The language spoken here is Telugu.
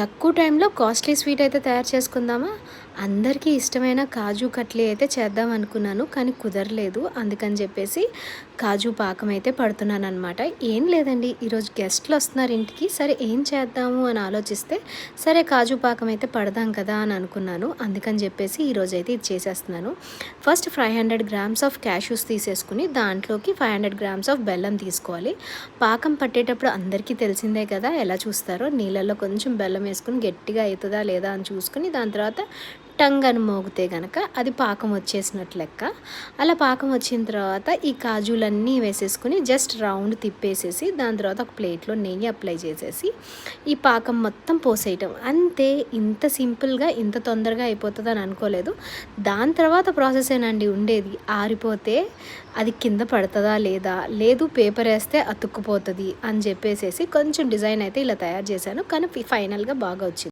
తక్కువ టైంలో కాస్ట్లీ స్వీట్ అయితే తయారు చేసుకుందామా? అందరికీ ఇష్టమైన కాజు కట్లీ అయితే చేద్దాం అనుకున్నాను కానీ కుదరలేదు. అందుకని చెప్పేసి కాజు పాకం అయితే పడుతున్నాను అనమాట ఏం లేదండి ఈరోజు గెస్ట్లు వస్తున్నారు ఇంటికి. సరే ఏం చేద్దాము అని ఆలోచిస్తే సరే కాజు పాకం అయితే పడదాం కదా అని అనుకున్నాను. అందుకని చెప్పేసి ఈరోజు అయితే ఇది చేసేస్తున్నాను. First five hundred grams of cashews తీసేసుకుని దాంట్లోకి ఫైవ్ హండ్రెడ్ గ్రామ్స్ ఆఫ్ బెల్లం తీసుకోవాలి. పాకం పట్టేటప్పుడు అందరికీ తెలిసిందే కదా ఎలా చూస్తారో. నీళ్ళల్లో కొంచెం బెల్లం వేసుకుని గట్టిగా అవుతుందా లేదా అని చూసుకుని దాని తర్వాత టంగ్ అని మోగితే కనుక అది పాకం వచ్చేసినట్లు లెక్క. అలా పాకం వచ్చిన తర్వాత ఈ కాజులన్నీ వేసేసుకుని జస్ట్ రౌండ్ తిప్పేసేసి దాని తర్వాత ఒక ప్లేట్లో నెయ్యి అప్లై చేసేసి ఈ పాకం మొత్తం పోసేయటం. అంతే ఇంత సింపుల్గా ఇంత తొందరగా అయిపోతుంది అని అనుకోలేదు. దాని తర్వాత ప్రాసెస్ ఏనండి ఉండేది. ఆరిపోతే అది కింద పడుతుందా లేదా? లేదు పేపర్ వేస్తే అతుక్కుపోతుంది అని చెప్పేసేసి కొంచెం డిజైన్ అయితే ఇలా తయారు చేశాను. కానీ ఫైనల్గా బాగా వచ్చింది.